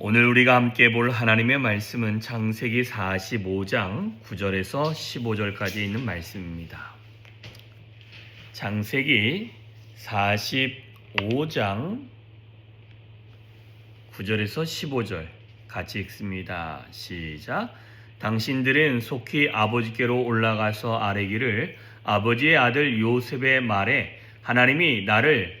오늘 우리가 함께 볼 하나님의 말씀은 창세기 45장 9절에서 15절까지 있는 말씀입니다. 창세기 45장 9절에서 15절 같이 읽습니다. 시작. 당신들은 속히 아버지께로 올라가서 아뢰기를 아버지의 아들 요셉의 말에 하나님이 나를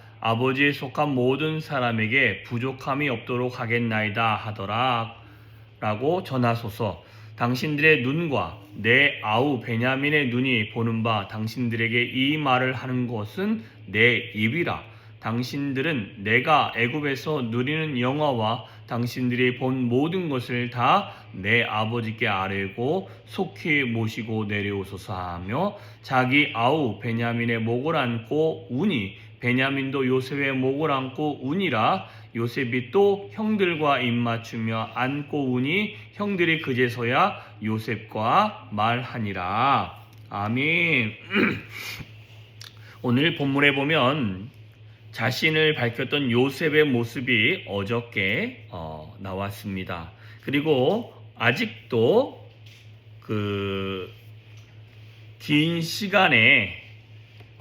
아버지에 속한 모든 사람에게 부족함이 없도록 하겠나이다 하더라. 라고 전하소서. 당신들의 눈과 내 아우 베냐민의 눈이 보는 바 당신들에게 이 말을 하는 것은 내 입이라. 당신들은 내가 애굽에서 누리는 영화와 당신들이 본 모든 것을 다 내 아버지께 아뢰고 속히 모시고 내려오소서 하며 자기 아우 베냐민의 목을 안고 우니 베냐민도 요셉의 목을 안고 우니라 요셉이 또 형들과 입맞추며 안고 우니 형들이 그제서야 요셉과 말하니라 아멘 오늘 본문에 보면 자신을 밝혔던 요셉의 모습이 어저께 어, 나왔습니다. 그리고 아직도 그 긴 시간에 어,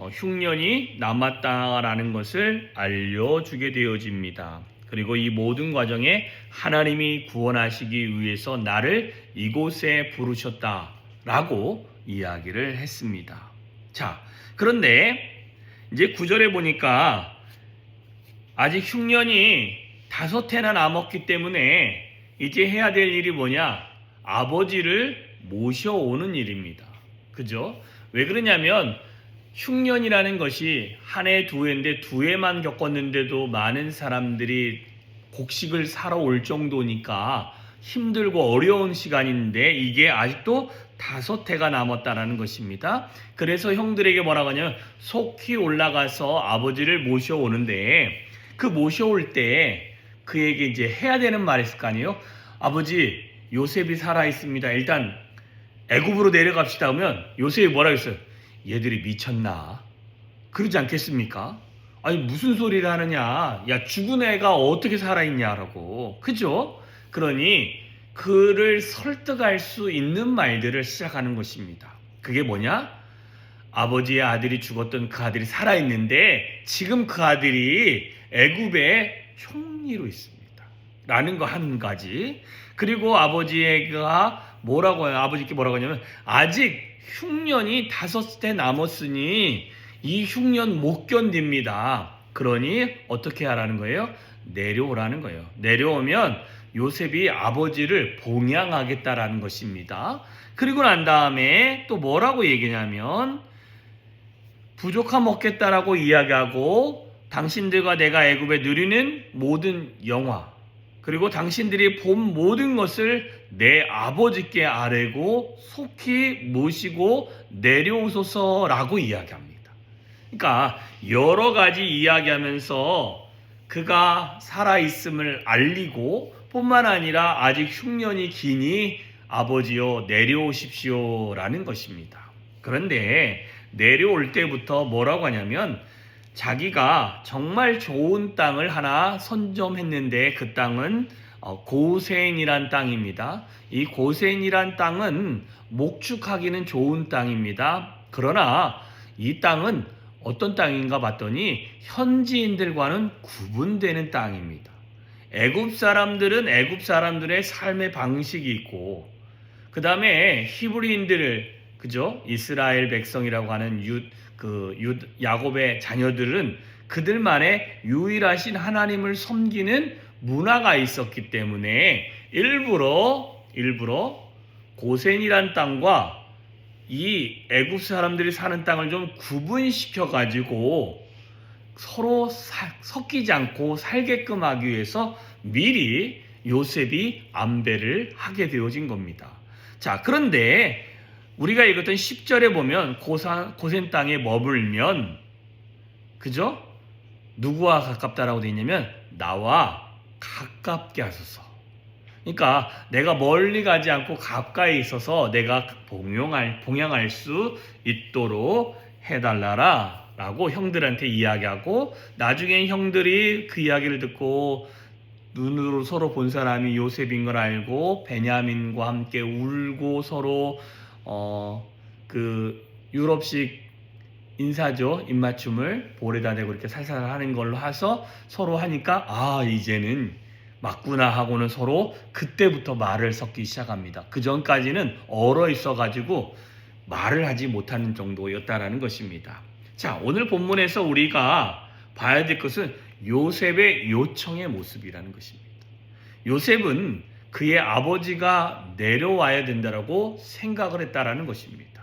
흉년이 남았다라는 것을 알려주게 되어집니다. 그리고 이 모든 과정에 하나님이 구원하시기 위해서 나를 이곳에 부르셨다라고 이야기를 했습니다. 자, 그런데 이제 구절에 보니까 아직 흉년이 다섯 해나 남았기 때문에 이제 해야 될 일이 뭐냐? 아버지를 모셔오는 일입니다. 그죠? 왜 그러냐면 흉년이라는 것이 한 해, 두 해인데 두 해만 겪었는데도 많은 사람들이 곡식을 사러 올 정도니까 힘들고 어려운 시간인데 이게 아직도 다섯 해가 남았다라는 것입니다. 그래서 형들에게 뭐라고 하냐면 속히 올라가서 아버지를 모셔오는데 그 모셔올 때 그에게 이제 해야 되는 말이 있을 거 아니에요? 아버지 요셉이 살아 있습니다. 일단 애굽으로 내려갑시다 하면 요셉이 뭐라 했어요? 얘들이 미쳤나? 그러지 않겠습니까? 아니 무슨 소리를 하느냐? 야 죽은 애가 어떻게 살아있냐라고 그죠? 그러니 그를 설득할 수 있는 말들을 시작하는 것입니다. 그게 뭐냐? 아버지의 아들이 죽었던 그 아들이 살아있는데 지금 그 아들이 애굽의 총리로 있습니다. 라는 거 한 가지. 그리고 아버지가 뭐라고? 아버지께 뭐라고 하냐면 아직 흉년이 다섯 해 남았으니 이 흉년 못 견딥니다. 그러니 어떻게 하라는 거예요? 내려오라는 거예요. 내려오면 요셉이 아버지를 봉양하겠다라는 것입니다. 그리고 난 다음에 또 뭐라고 얘기냐면 부족함 없겠다라고 이야기하고 당신들과 내가 애굽에 누리는 모든 영화 그리고 당신들이 본 모든 것을 내 아버지께 아뢰고 속히 모시고 내려오소서라고 이야기합니다. 그러니까 여러 가지 이야기하면서 그가 살아 있음을 알리고 뿐만 아니라 아직 흉년이 기니 아버지여 내려오십시오라는 것입니다. 그런데 내려올 때부터 뭐라고 하냐면 자기가 정말 좋은 땅을 하나 선점했는데 그 땅은 어, 고센이란 땅입니다. 이 고센이란 땅은 목축하기는 좋은 땅입니다. 그러나 이 땅은 어떤 땅인가 봤더니 현지인들과는 구분되는 땅입니다. 애굽 사람들은 애굽 사람들의 삶의 방식이 있고 그 다음에 히브리인들 그죠? 이스라엘 백성이라고 하는 유, 그 유, 야곱의 자녀들은 그들만의 유일하신 하나님을 섬기는 문화가 있었기 때문에 일부러 일부러 고센이란 땅과 이 애굽 사람들이 사는 땅을 좀 구분시켜 가지고 서로 사, 섞이지 않고 살게끔 하기 위해서 미리 요셉이 안배를 하게 되어진 겁니다. 자, 그런데 우리가 읽었던 10절에 보면 고산, 고센 땅에 머물면 그죠? 누구와 가깝다라고 되어 있냐면 나와 가깝게 하소서. 그러니까 내가 멀리 가지 않고 가까이 있어서 내가 봉용할 봉양할 수 있도록 해달라라 라고 형들한테 이야기하고 나중에 형들이 그 이야기를 듣고 눈으로 서로 본 사람이 요셉인 걸 알고 베냐민과 함께 울고 서로 어 그 유럽식 인사죠 입맞춤을 볼에다 대고 이렇게 살살 하는 걸로 해서 서로 하니까 아 이제는 맞구나 하고는 서로 그때부터 말을 섞기 시작합니다. 그 전까지는 얼어 있어가지고 말을 하지 못하는 정도였다라는 것입니다. 자 오늘 본문에서 우리가 봐야 될 것은 요셉의 요청의 모습이라는 것입니다. 요셉은 그의 아버지가 내려와야 된다라고 생각을 했다라는 것입니다.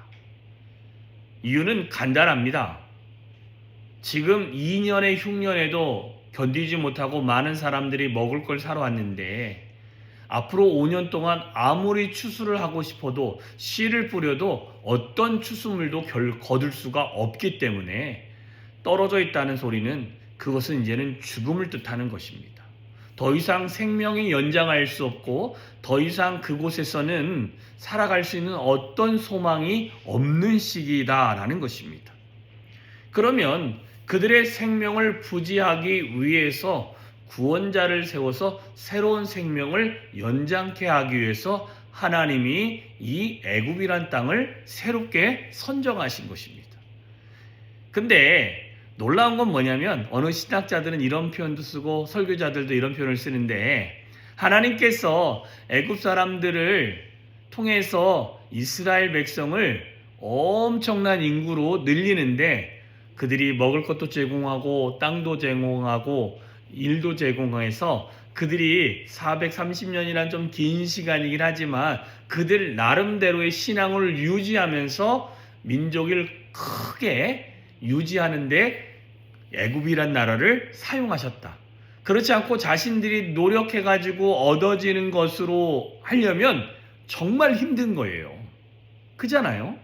이유는 간단합니다. 지금 2년의 흉년에도 견디지 못하고 많은 사람들이 먹을 걸 사러 왔는데 앞으로 5년 동안 아무리 추수를 하고 싶어도 씨를 뿌려도 어떤 추수물도 결, 거둘 수가 없기 때문에 떨어져 있다는 소리는 그것은 이제는 죽음을 뜻하는 것입니다. 더 이상 생명이 연장할 수 없고 더 이상 그곳에서는 살아갈 수 있는 어떤 소망이 없는 시기다라는 것입니다. 그러면 그들의 생명을 부지하기 위해서 구원자를 세워서 새로운 생명을 연장케 하기 위해서 하나님이 이 애굽이란 땅을 새롭게 선정하신 것입니다. 근데 놀라운 건 뭐냐면 어느 신학자들은 이런 표현도 쓰고 설교자들도 이런 표현을 쓰는데 하나님께서 애굽 사람들을 통해서 이스라엘 백성을 엄청난 인구로 늘리는데 그들이 먹을 것도 제공하고 땅도 제공하고 일도 제공해서 그들이 430년이란 좀 긴 시간이긴 하지만 그들 나름대로의 신앙을 유지하면서 민족을 크게 유지하는데 애굽이란 나라를 사용하셨다. 그렇지 않고 자신들이 노력해 가지고 얻어지는 것으로 하려면 정말 힘든 거예요. 그잖아요.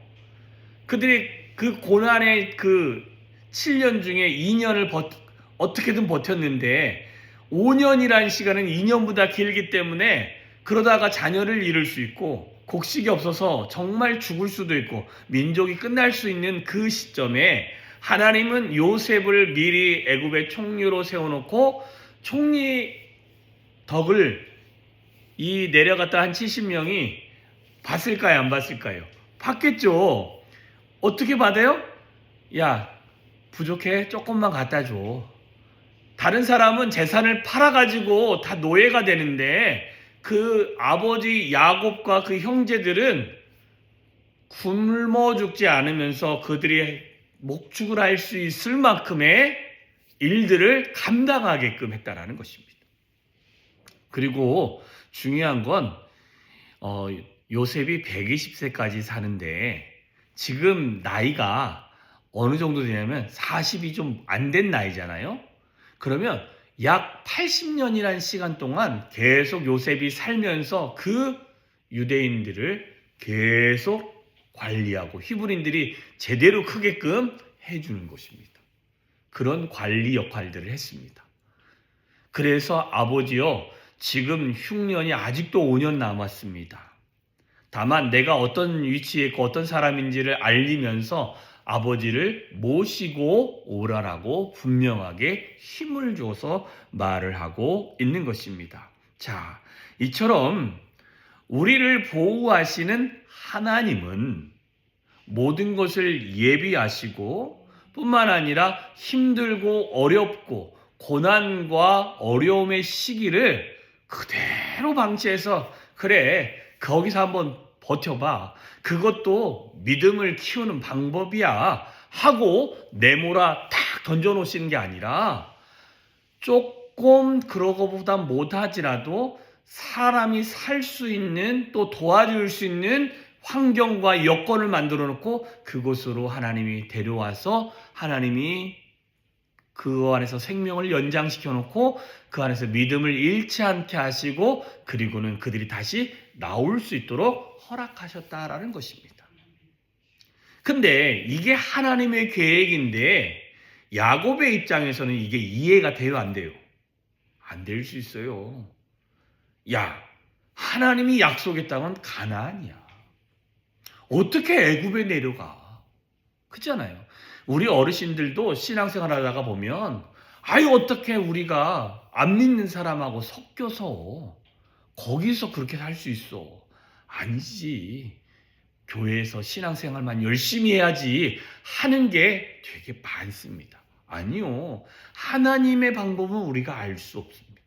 그들이 그 고난의 그 7년 중에 2년을 버, 어떻게든 버텼는데 5년이라는 시간은 2년보다 길기 때문에 그러다가 자녀를 잃을 수 있고 곡식이 없어서 정말 죽을 수도 있고 민족이 끝날 수 있는 그 시점에 하나님은 요셉을 미리 애굽의 총리로 세워놓고 총리 덕을 이 내려갔다 한 70명이 봤을까요? 안 봤을까요? 봤겠죠. 어떻게 받아요? 야, 부족해. 조금만 갖다 줘. 다른 사람은 재산을 팔아가지고 다 노예가 되는데 그 아버지 야곱과 그 형제들은 굶어 죽지 않으면서 그들이 목축을 할 수 있을 만큼의 일들을 감당하게끔 했다라는 것입니다. 그리고 중요한 건 어, 요셉이 120세까지 사는데 지금 나이가 어느 정도 되냐면 40이 좀 안 된 나이잖아요. 그러면 약 80년이라는 시간 동안 계속 요셉이 살면서 그 유대인들을 계속 관리하고 히브리인들이 제대로 크게끔 해주는 것입니다. 그런 관리 역할들을 했습니다. 그래서 아버지요, 지금 흉년이 아직도 5년 남았습니다. 다만 내가 어떤 위치에 있고 어떤 사람인지를 알리면서 아버지를 모시고 오라라고 분명하게 힘을 줘서 말을 하고 있는 것입니다. 자, 이처럼 우리를 보호하시는 하나님은 모든 것을 예비하시고 뿐만 아니라 힘들고 어렵고 고난과 어려움의 시기를 그대로 방치해서 그래 거기서 한번 버텨봐. 그것도 믿음을 키우는 방법이야 하고 내몰아 탁 던져놓으시는 게 아니라 조금 그러고보다 못하지라도 사람이 살 수 있는 또 도와줄 수 있는 환경과 여건을 만들어 놓고 그곳으로 하나님이 데려와서 하나님이 그 안에서 생명을 연장시켜 놓고 그 안에서 믿음을 잃지 않게 하시고 그리고는 그들이 다시 나올 수 있도록 허락하셨다라는 것입니다. 근데 이게 하나님의 계획인데 야곱의 입장에서는 이게 이해가 돼요, 안 돼요? 안 될 수 있어요. 야, 하나님이 약속했다면 가나안이야. 어떻게 애굽에 내려가? 그렇잖아요. 우리 어르신들도 신앙생활 하다가 보면 아유 어떻게 우리가 안 믿는 사람하고 섞여서 거기서 그렇게 살 수 있어? 아니지. 교회에서 신앙생활만 열심히 해야지 하는 게 되게 많습니다. 아니요. 하나님의 방법은 우리가 알 수 없습니다.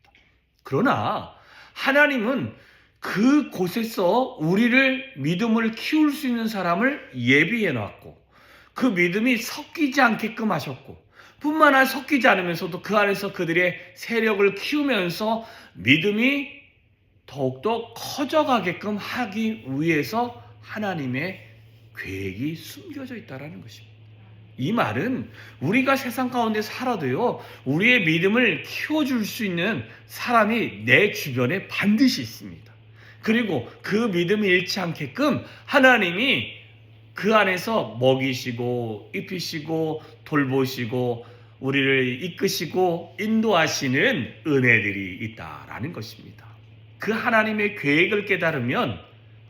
그러나 하나님은 그 곳에서 우리를 믿음을 키울 수 있는 사람을 예비해 놨고 그 믿음이 섞이지 않게끔 하셨고 뿐만 아니라 섞이지 않으면서도 그 안에서 그들의 세력을 키우면서 믿음이 더욱더 커져가게끔 하기 위해서 하나님의 계획이 숨겨져 있다라는 것입니다. 이 말은 우리가 세상 가운데 살아도요, 우리의 믿음을 키워줄 수 있는 사람이 내 주변에 반드시 있습니다. 그리고 그 믿음이 잃지 않게끔 하나님이 그 안에서 먹이시고, 입히시고, 돌보시고, 우리를 이끄시고, 인도하시는 은혜들이 있다라는 것입니다. 그 하나님의 계획을 깨달으면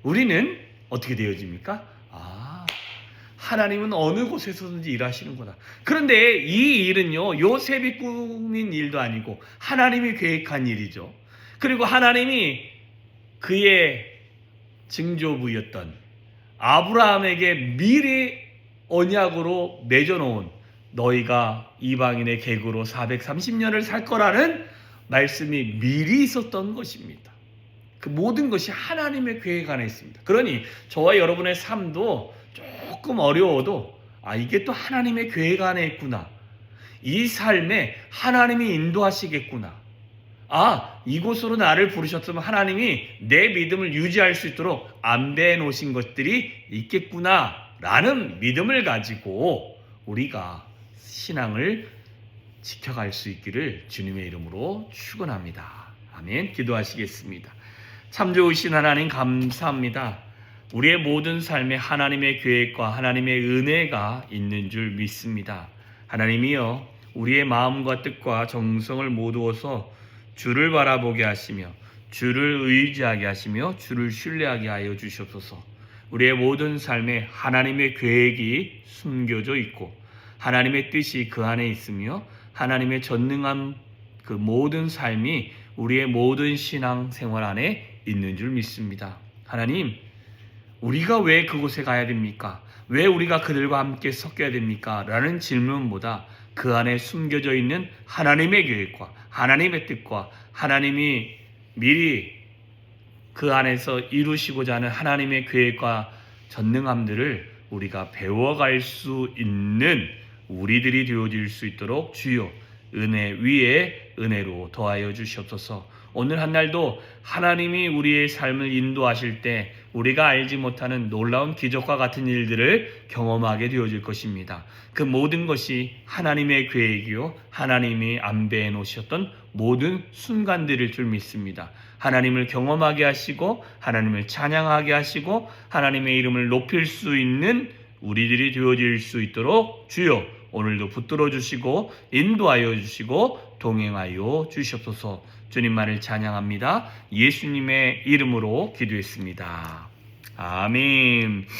우리는 어떻게 되어집니까? 아, 하나님은 어느 곳에서든지 일하시는구나. 그런데 이 일은요, 요셉이 꾸민 일도 아니고 하나님이 계획한 일이죠. 그리고 하나님이 그의 증조부였던 아브라함에게 미리 언약으로 맺어놓은 너희가 이방인의 객으로 430년을 살 거라는 말씀이 미리 있었던 것입니다. 그 모든 것이 하나님의 계획 안에 있습니다. 그러니 저와 여러분의 삶도 조금 어려워도 아 이게 또 하나님의 계획 안에 있구나. 이 삶에 하나님이 인도하시겠구나. 아 이곳으로 나를 부르셨으면 하나님이 내 믿음을 유지할 수 있도록 안배해 놓으신 것들이 있겠구나 라는 믿음을 가지고 우리가 신앙을 지켜갈 수 있기를 주님의 이름으로 축원합니다. 아멘. 기도하시겠습니다. 참 좋으신 하나님 감사합니다. 우리의 모든 삶에 하나님의 계획과 하나님의 은혜가 있는 줄 믿습니다. 하나님이여 우리의 마음과 뜻과 정성을 모두어서 주를 바라보게 하시며 주를 의지하게 하시며 주를 신뢰하게 하여 주시옵소서. 우리의 모든 삶에 하나님의 계획이 숨겨져 있고 하나님의 뜻이 그 안에 있으며 하나님의 전능한 그 모든 삶이 우리의 모든 신앙 생활 안에 있는 줄 믿습니다. 하나님, 우리가 왜 그곳에 가야 됩니까? 왜 우리가 그들과 함께 섞여야 됩니까? 라는 질문보다 그 안에 숨겨져 있는 하나님의 계획과 하나님의 뜻과 하나님이 미리 그 안에서 이루시고자 하는 하나님의 계획과 전능함들을 우리가 배워갈 수 있는 우리들이 되어질 수 있도록 주여 은혜 위에 은혜로 더하여 주시옵소서. 오늘 한 날도 하나님이 우리의 삶을 인도하실 때 우리가 알지 못하는 놀라운 기적과 같은 일들을 경험하게 되어질 것입니다. 그 모든 것이 하나님의 계획이요 하나님이 안배해 놓으셨던 모든 순간들일 줄 믿습니다. 하나님을 경험하게 하시고 하나님을 찬양하게 하시고 하나님의 이름을 높일 수 있는 우리들이 되어질 수 있도록 주여 오늘도 붙들어 주시고 인도하여 주시고 동행하여 주시옵소서. 주님만을 찬양합니다. 예수님의 이름으로 기도했습니다. 아멘.